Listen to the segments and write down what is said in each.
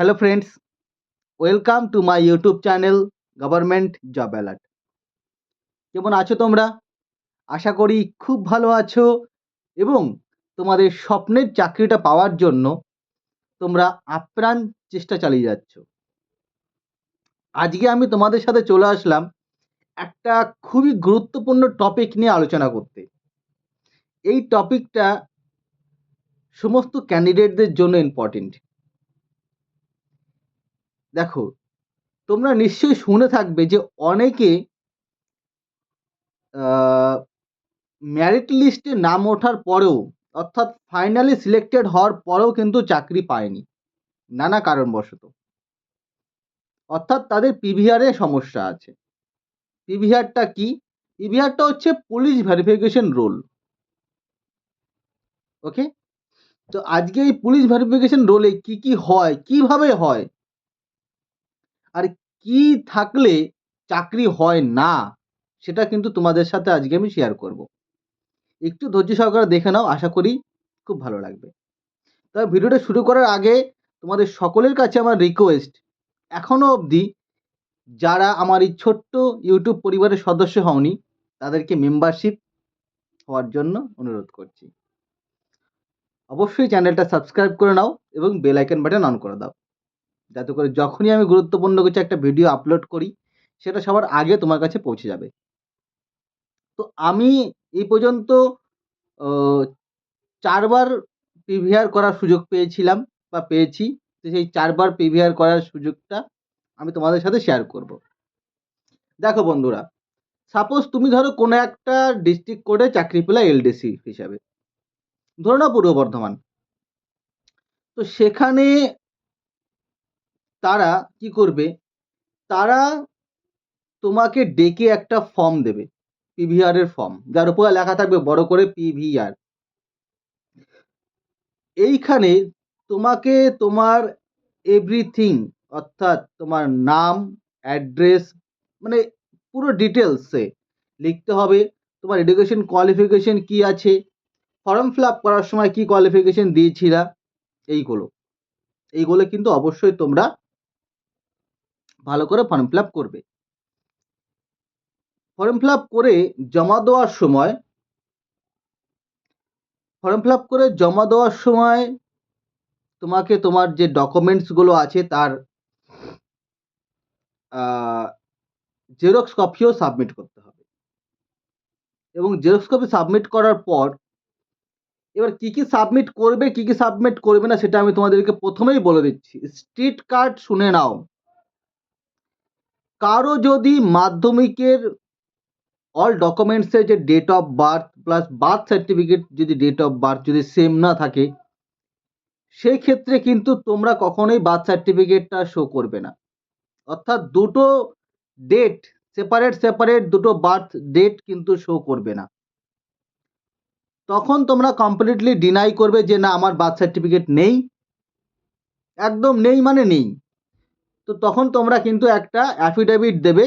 Hello friends welcome to my YouTube channel government job alert কেমন আছো তোমরা? আশা করি খুব ভালো আছো এবং তোমাদের স্বপ্নের চাকরিটা পাওয়ার জন্য তোমরা আপ্রাণ চেষ্টা চালিয়ে যাচ্ছ। আজকে আমি তোমাদের সাথে চলে আসলাম একটা খুবই গুরুত্বপূর্ণ টপিক নিয়ে আলোচনা করতে। এই টপিকটা সমস্ত ক্যান্ডিডেটদের জন্য ইম্পর্টেন্ট দেখো, তোমরা নিশ্চয়ই শুনে থাকবে যে অনেকে ম্যারিট লিস্টে নাম ওঠার পরেও, অর্থাৎ ফাইনালি সিলেক্টেড হওয়ার পরেও কিন্তু চাকরি পায়নি, নানা কারণবশত। অর্থাৎ তাদের পিভিআরে সমস্যা আছে। পিভিআরটা কি? পিভিআরটা হচ্ছে পুলিশ ভেরিফিকেশন রোল ওকে তো আজকে এই পুলিশ ভেরিফিকেশন রোলে কি কি হয়, কীভাবে হয়? আর কি থাকলে চাকরি হয় না, সেটা কিন্তু তোমাদের সাথে আজকে আমি শেয়ার করব। একটু ধৈর্য সহকারে দেখে নাও, আশা করি খুব ভালো লাগবে। তবে ভিডিওটা শুরু করার আগে তোমাদের সকলের কাছে আমার রিকোয়েস্ট এখনও অবধি যারা আমার এই ছোট্ট ইউটিউব পরিবারের সদস্য হওনি, তাদেরকে মেম্বারশিপ হওয়ার জন্য অনুরোধ করছি। অবশ্যই চ্যানেলটা সাবস্ক্রাইব করে নাও এবং বেল আইকন বাটন অন করে দাও। যাতে করে যখনই আমি গুরুত্বপূর্ণ কিছু একটা ভিডিও আপলোড করি, সেটা সবার আগে তোমার কাছে পৌঁছে যাবে। তো আমি এই পর্যন্ত চারবার পিভিআর করার সুযোগ পেয়েছিলাম বা পেয়েছি। তো সেই চারবার পিভিআর করার সুযোগটা আমি তোমাদের সাথে শেয়ার করব। দেখো বন্ধুরা সাপোজ তুমি ধরো কোনো একটা ডিস্ট্রিক্ট কোর্টে চাকরি পেলে এলডিসি হিসাবে। ধরো না পূর্ব বর্ধমান। তো সেখানে তারা কি করবে? তারা তোমাকে ডেকে একটা ফর্ম দেবে পিভিআর এর ফর্ম যার উপরে লেখা থাকবে বড় করে পিভিআর এইখানে তোমাকে তোমার এভরিথিং অর্থাৎ তোমার নাম অ্যাড্রেস মানে পুরো ডিটেলসে লিখতে হবে। তোমার এডুকেশন কোয়ালিফিকেশন কি আছে? ফর্ম ফিল আপ করার সময় কি কোয়ালিফিকেশন দিয়েছিলা? এইগুলো। এইগুলো কিন্তু অবশ্যই তোমরা ভালো করে ফর্ম ফিল করবে। ফর্ম ফিল করে জমা দেওয়ার সময় ফর্ম ফিল করে জমা দেওয়ার সময় তোমাকে তোমার যে ডকুমেন্টসগুলো আছে তার জেরক্স কপিও সাবমিট করতে হবে। এবং জেরক্স কপি সাবমিট করার পর, এবার কি কি সাবমিট করবে, কি কি সাবমিট করবে না সেটা আমি তোমাদেরকে প্রথমেই বলে দিচ্ছি। স্ট্রিট কার্ড শুনে নাও। কারও যদি মাধ্যমিকের অল ডকুমেন্টসের যে date of birth plus birth certificate যদি ডেট অফ বার্থ যদি সেম না থাকে সেই ক্ষেত্রে কিন্তু তোমরা কখনোই বার্থ সার্টিফিকেটটা শো করবে না। অর্থাৎ দুটো ডেট সেপারেট সেপারেট দুটো বার্থ ডেট কিন্তু শো করবে না। তখন তোমরা কমপ্লিটলি ডিনাই করবে যে, না, আমার বার্থ সার্টিফিকেট নেই। একদম নেই মানে নেই। তো তখন তোমরা কিন্তু একটা অ্যাফিডেভিট দেবে।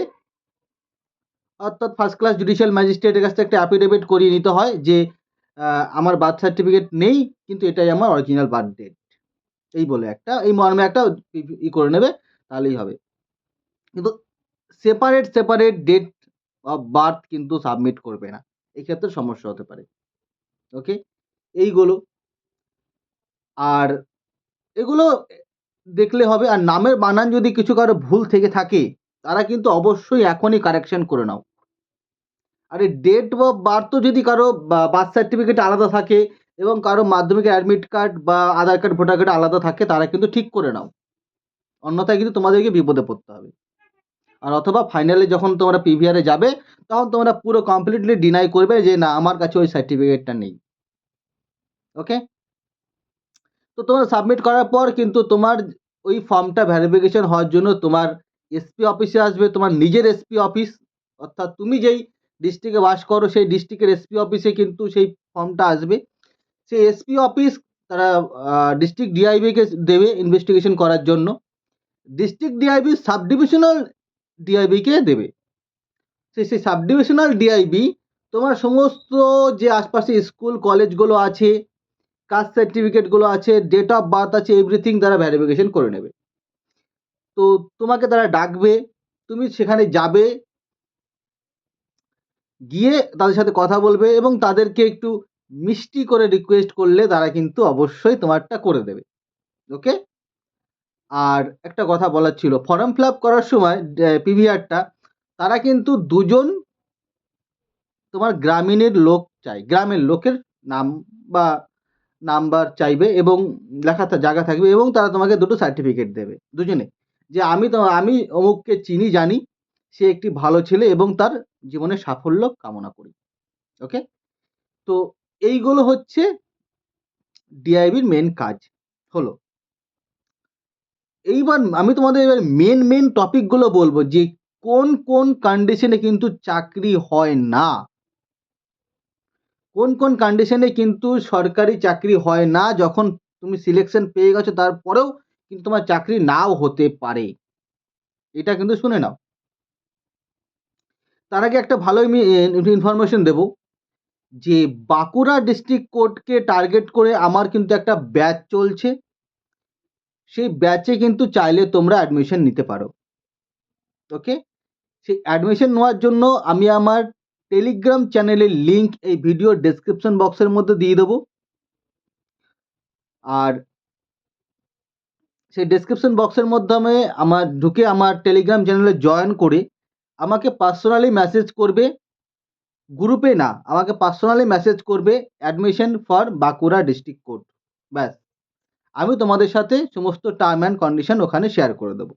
অর্থাৎ ফার্স্ট ক্লাস জুডিশিয়াল ম্যাজিস্ট্রেটের কাছ থেকে একটা অ্যাফিডেভিট করিয়ে নিতে হয় যে আমার বার্থ সার্টিফিকেট নেই, কিন্তু এটাই আমার অরিজিনাল বার্থ ডেট এই বলে একটা, এই মর্মে একটা ই করে নেবে, তাহলেই হবে। কিন্তু separate separate date of birth কিন্তু সাবমিট করবে না। এক্ষেত্রে সমস্যা হতে পারে। ওকে এইগুলো। আর এগুলো দেখলে হবে। আর নামের বানান যদি কিছু কারও ভুল থেকে থাকে, তারা কিন্তু অবশ্যই এখনই কারেকশন করে নাও। আর এই ডেট অফ বার্থও যদি কারও বার্থ সার্টিফিকেট আলাদা থাকে এবং কারও মাধ্যমিকের অ্যাডমিট কার্ড বা আধার কার্ড ভোটার কার্ড আলাদা থাকে, তারা কিন্তু ঠিক করে নাও। অন্যথায় কিন্তু তোমাদেরকে বিপদে পড়তে হবে। আর অথবা ফাইনালে যখন তোমরা পিভিআরে যাবে, তখন তোমরা পুরো কমপ্লিটলি ডিনাই করবে যে, না, আমার কাছে ওই সার্টিফিকেটটা নেই। ওকে তো তোমার সাবমিট করার পর কিন্তু তোমার ওই ফর্মটা ভ্যারিফিকেশন হওয়ার জন্য তোমার এসপি অফিসে আসবে, তোমার নিজের এসপি অফিস অর্থাৎ তুমি যেই ডিস্ট্রিক্টে বাস করো, সেই ডিস্ট্রিক্টের এসপি অফিসে কিন্তু সেই ফর্মটা আসবে। সেই এসপি অফিস তারা ডিস্ট্রিক্ট ডিআইবিকে দেবে ইনভেস্টিগেশন করার জন্য। ডিস্ট্রিক্ট ডিআইবি সাব ডিভিশনাল ডিআইবিকে দেবে। সেই সেই সাব ডিভিশনাল ডিআইবি তোমার সমস্ত যে আশপাশে স্কুল কলেজগুলো আছে কাস্ট সার্টিফিকেটগুলো আছে ডেট অফ বার্থ আছে এভরিথিং তারা ভ্যারিফিকেশন করে নেবে। তো তোমাকে তারা ডাকবে, তুমি সেখানে যাবে, গিয়ে তাদের সাথে কথা বলবে এবং তাদেরকে একটু মিষ্টি করে রিকোয়েস্ট করলে তারা কিন্তু অবশ্যই তোমারটা করে দেবে। ওকে আর একটা কথা বলার ছিল ফর্ম ফিল আপ করার সময় পিভিআরটা তারা কিন্তু দুজন তোমার গ্রামীণের লোক চাই, গ্রামের লোকের নাম বা নাম্বার চাইবে এবং লেখা জায়গা থাকবে এবং তারা তোমাকে দুটো সার্টিফিকেট দেবে, দুজনে। যে আমি তো, আমি অমুককে চিনি, জানি, সে একটি ভালো ছেলে এবং তার জীবনে সাফল্য কামনা করি ওকে তো এইগুলো হচ্ছে ডিআইবির মেন কাজ, হলো। এইবার আমি তোমাদের এবার মেন মেন টপিকগুলো বলব যে কোন কোন কন্ডিশনে কিন্তু চাকরি হয় না। কোন কোন কন্ডিশনে কিন্তু সরকারি চাকরি হয় না, যখন তুমি সিলেকশন পেয়ে গেছো তারপরেও কিন্তু তোমার চাকরি নাও হতে পারে। এটা কিন্তু শুনে নাও। তার আগে একটা ভালো ইনফরমেশন দেব যে বাঁকুড়া ডিস্ট্রিক্ট কোর্টকে টার্গেট করে আমার কিন্তু একটা ব্যাচ চলছে। সেই ব্যাচে কিন্তু চাইলে তোমরা অ্যাডমিশন নিতে পারো। ওকে সেই অ্যাডমিশন নেওয়ার জন্য আমি আমার টেলিগ্রাম চ্যানেলের লিংক এই ভিডিও ডেসক্রিপশন বক্সের মধ্যে দিয়ে দেবো। আর সেই ডেসক্রিপশন বক্সের মাধ্যমে আমার, ঢুকে আমার টেলিগ্রাম চ্যানেলে জয়েন করে আমাকে পার্সোনালি মেসেজ করবে। গ্রুপে না, আমাকে পার্সোনালি মেসেজ করবে admission for Bankura district court ব্যাস। আমি তোমাদের সাথে সমস্ত টার্ম অ্যান্ড কন্ডিশন ওখানে শেয়ার করে দেবো।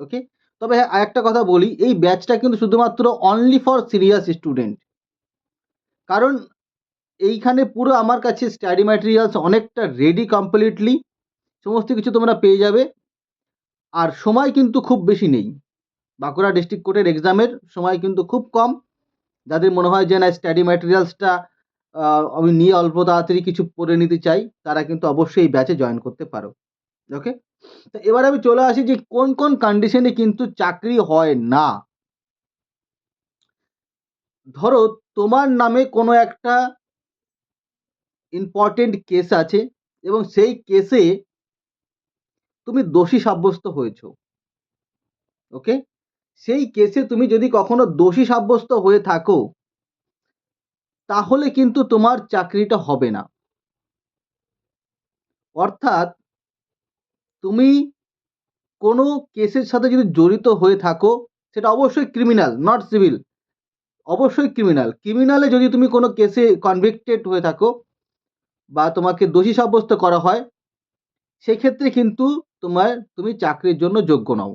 ওকে তবে হ্যাঁ একটা কথা বলি, এই ব্যাচটা কিন্তু শুধুমাত্র অনলি ফর সিরিয়াস স্টুডেন্ট কারণ এইখানে পুরো আমার কাছে স্টাডি ম্যাটেরিয়ালস অনেকটা রেডি কমপ্লিটলি সমস্ত কিছু তোমরা পেয়ে যাবে। আর সময় কিন্তু খুব বেশি নেই। বাঁকুড়া ডিস্ট্রিক্ট কোর্টের এক্সামের সময় কিন্তু খুব কম। যাদের মনে হয় যে না স্টাডি ম্যাটেরিয়ালসটা আমি নিয়ে অল্প তাড়াতাড়ি কিছু পড়ে নিতে চাই, তারা কিন্তু অবশ্যই এই ব্যাচে জয়েন করতে পারো। ওকে তো এবার আমি চলে আসি যে কোন কোন কন্ডিশনে কিন্তু চাকরি হয় না। ধরো তোমার নামে কোনো একটা ইম্পর্টেন্ট কেস আছে এবং সেই কেসে তুমি দোষী সাব্যস্ত হয়েছো ওকে সেই কেসে তুমি যদি কখনো দোষী সাব্যস্ত হয়ে থাকো, তাহলে কিন্তু তোমার চাকরিটা হবে না। অর্থাৎ তুমি কোনো কেসের সাথে যদি জড়িত হয়ে থাকো, সেটা অবশ্যই ক্রিমিনাল নট সিভিল অবশ্যই ক্রিমিনাল ক্রিমিনালে যদি তুমি কোনো কেসে কনভিক্টেড হয়ে থাকো বা তোমাকে দোষী সাব্যস্ত করা হয়, সেক্ষেত্রে কিন্তু তোমার, তুমি চাকরির জন্য যোগ্য নও।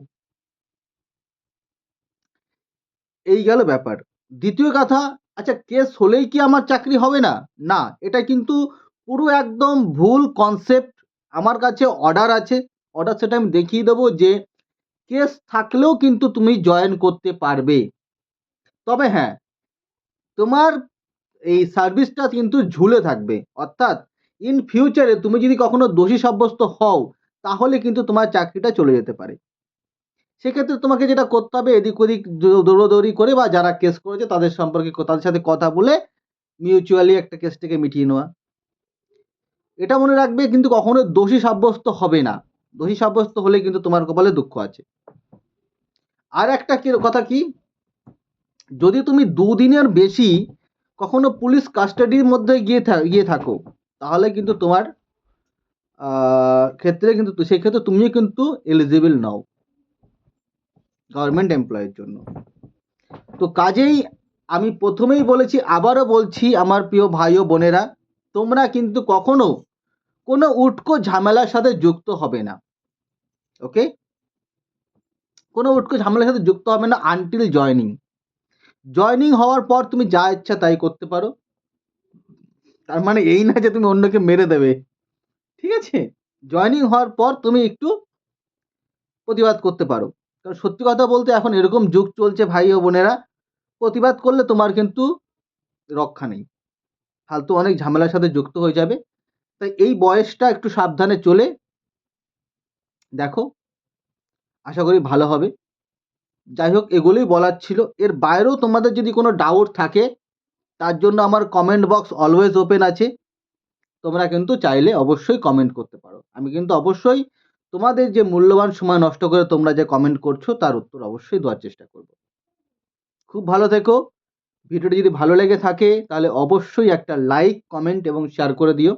এই গেল ব্যাপার। দ্বিতীয় কথা আচ্ছা কেস হলেই কি আমার চাকরি হবে না? না, এটা কিন্তু পুরো একদম ভুল কনসেপ্ট আমার কাছে অর্ডার আছে। অর্ডার সেটা আমি দেখিয়ে দেবো যে কেস থাকলেও কিন্তু তুমি জয়েন করতে পারবে। তবে হ্যাঁ তোমার এই সার্ভিসটা কিন্তু ঝুলে থাকবে। অর্থাৎ ইন ফিউচারে তুমি যদি কখনো দোষী সাব্যস্ত হও, তাহলে কিন্তু তোমার চাকরিটা চলে যেতে পারে। সেক্ষেত্রে তোমাকে যেটা করতে হবে, এদিক ওদিক দৌড়োদৌড়ি করে বা যারা কেস করেছে তাদের সম্পর্কে তাদের সাথে কথা বলে মিউচুয়ালি একটা কেসটাকে মিটিয়ে নেওয়া। এটা মনে রাখবে কিন্তু কখনো দোষী সাব্যস্ত হবে না। দোষী সাব্যস্ত হলে কিন্তু তোমার কপালে দুঃখ আছে। আর একটা কথা কি? যদি তুমি দুদিনের বেশি কখনো পুলিশ কাস্টাডির মধ্যে গিয়ে গিয়ে থাকো, তাহলে কিন্তু তোমার ক্ষেত্রে কিন্তু সেই ক্ষেত্রে তুমিও কিন্তু এলিজিবল নও। গভর্নমেন্ট এমপ্লয়ের জন্য। তো কাজেই আমি প্রথমেই বলেছি, আবারও বলছি, আমার প্রিয় ভাই ও বোনেরা, তোমরা কিন্তু কখনো কোনো উটকো ঝামেলার সাথে যুক্ত হবে না ওকে কোনো উটকো ঝামেলার সাথে যুক্ত হবে না আনটিল জয়নিং জয়নিং হওয়ার পর তুমি যা ইচ্ছা তাই করতে পারো। তার মানে এই না যে তুমি অন্যকে মেরে দেবে, ঠিক আছে? জয়নিং হওয়ার পর তুমি একটু প্রতিবাদ করতে পারো। কারণ সত্যি কথা বলতে এখন এরকম যুগ চলছে ভাই ও বোনেরা, প্রতিবাদ করলে তোমার কিন্তু রক্ষা নেই। ফালতু অনেক ঝামেলার সাথে যুক্ত হয়ে যাবে। তাই এই বয়সটা একটু সাবধানে চলে। দেখো, আশা করি ভালো হবে। যাই হোক, এগুলোই বলার ছিল। এর বাইরেও তোমাদের যদি কোনো ডাউট থাকে, তার জন্য আমার কমেন্ট বক্স অলওয়েজ ওপেন আছে। তোমরা কিন্তু চাইলে অবশ্যই কমেন্ট করতে পারো। আমি কিন্তু অবশ্যই তোমাদের যে মূল্যবান সময় নষ্ট করে তোমরা যে কমেন্ট করছ, তার উত্তর অবশ্যই দেওয়ার চেষ্টা করব। খুব ভালো থেকো। ভিডিওটি যদি ভালো লেগে থাকে, তাহলে অবশ্যই একটা লাইক কমেন্ট এবং শেয়ার করে দিও।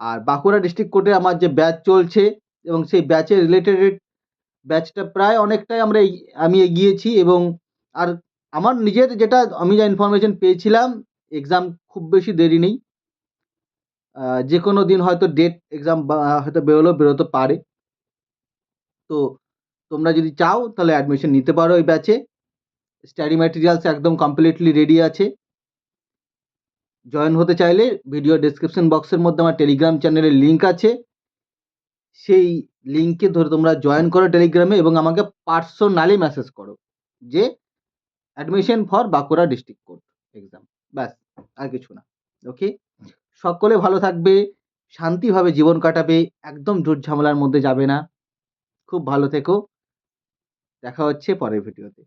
আর বাঁকুড়া ডিস্ট্রিক্ট কোর্টে আমার যে ব্যাচ চলছে এবং সেই ব্যাচের রিলেটেড ব্যাচটা প্রায় অনেকটাই আমরা আমি এগিয়েছি এবং আর আমার নিজের যেটা, আমি যা ইনফরমেশন পেয়েছিলাম এক্সাম খুব বেশি দেরি নেই। যে কোনো দিন হয়তো ডেট এক্সাম হয়তো বেরোলেও বেরোতে পারে। তো তোমরা যদি চাও, তাহলে অ্যাডমিশন নিতে পারো এই ব্যাচে স্টাডি ম্যাটেরিয়ালস একদম কমপ্লিটলি রেডি আছে। জয়েন হতে চাইলে ভিডিও ডেসক্রিপশন বক্সের মধ্যে আমার টেলিগ্রাম চ্যানেলের লিঙ্ক আছে। সেই লিঙ্কে ধরে তোমরা জয়েন করো টেলিগ্রামে এবং আমাকে পার্সোনালি মেসেজ করো যে admission for Bankura district court exam ব্যাস, আর কিছু না। ওকে সকলে ভালো থাকবে, শান্তিভাবে জীবন কাটাবে, একদম ঝুট ঝামেলার মধ্যে যাবে না। খুব ভালো থেকো। দেখা হচ্ছে পরের ভিডিওতে